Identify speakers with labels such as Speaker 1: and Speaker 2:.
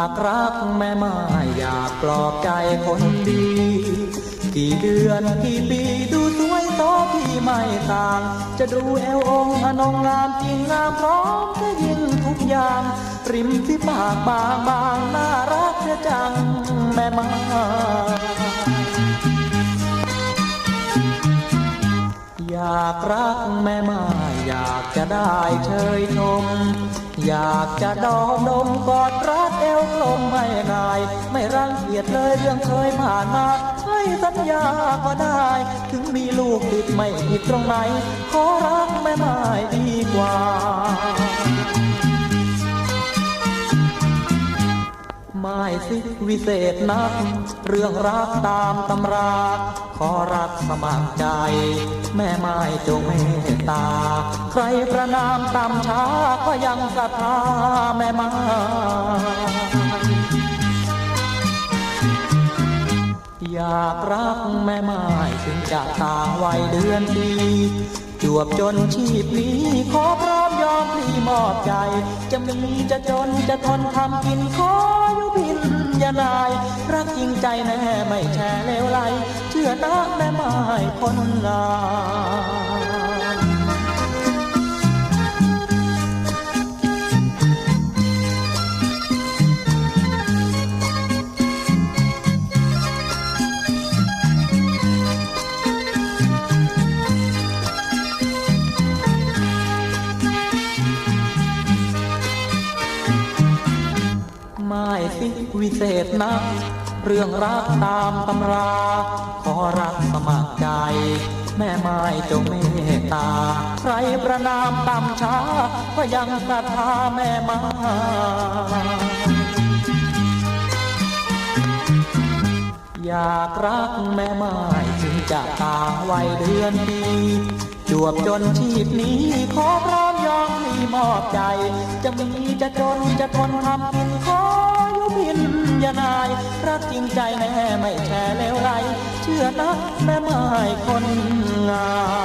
Speaker 1: ากรักแม่ไมาอยากปลอบใจคนดี กี่เดือนกี่ปีดูสวยโตพี่ไม่ต่าง จะดูเอวองค์อนงงามจริงงามพร้อมจะยิ่งทุกอย่าง ริมที่ปากบางบางน่ารักเสียจังแม่ไม อยากรักแม่มาอยากจะได้เชยชม อยากจะดอมดมกอดรัดเอวกลมไม่นาย ไม่รังเกียจเลยเรื่องเคยผ่านมาให้สัญญาก็ได้ ถึงมีลูกติดไม่ผิดตรงไหน ขอรักแม่ไม้ดีกว่า ไม่สิวิเศษนัก เรื่องรักตามตำรา ขอรักสมัครใจ แม่ไม้จงเมตตา ใครประนามตามช้าก็ยังศรัทธาแม่ไม้อยากรักแม่ไม้ถึงจะต่างวัยเดือนปีจวบจนชีพนี้ขอพร้อ มอบใจ จะมีจะจนจะทนทำกินขออยู่บินยานาย รักจริงใจแน่ไม่แช่เลวไหลเชื่อนะแม่ไม้คนงาม สิวิเศษนักเรื่องรักตามตำรา ขอรักสมัครใจ แม่ไม้จงเมตตา ใครประนามต่ำช้า ก็ยังศรัทธาแม่ไม้อยากรักแม่ไม้ถึงจะต่างวัยเดือนปีจวบจนชีพนี้ขอพร้อมยอมมีมอบใจ จะมีจะจนจะทนทำกินขอ รักจริงใจแม่ไม่แช่เลวไหลเชื่อนะแม่ไม่คนงาม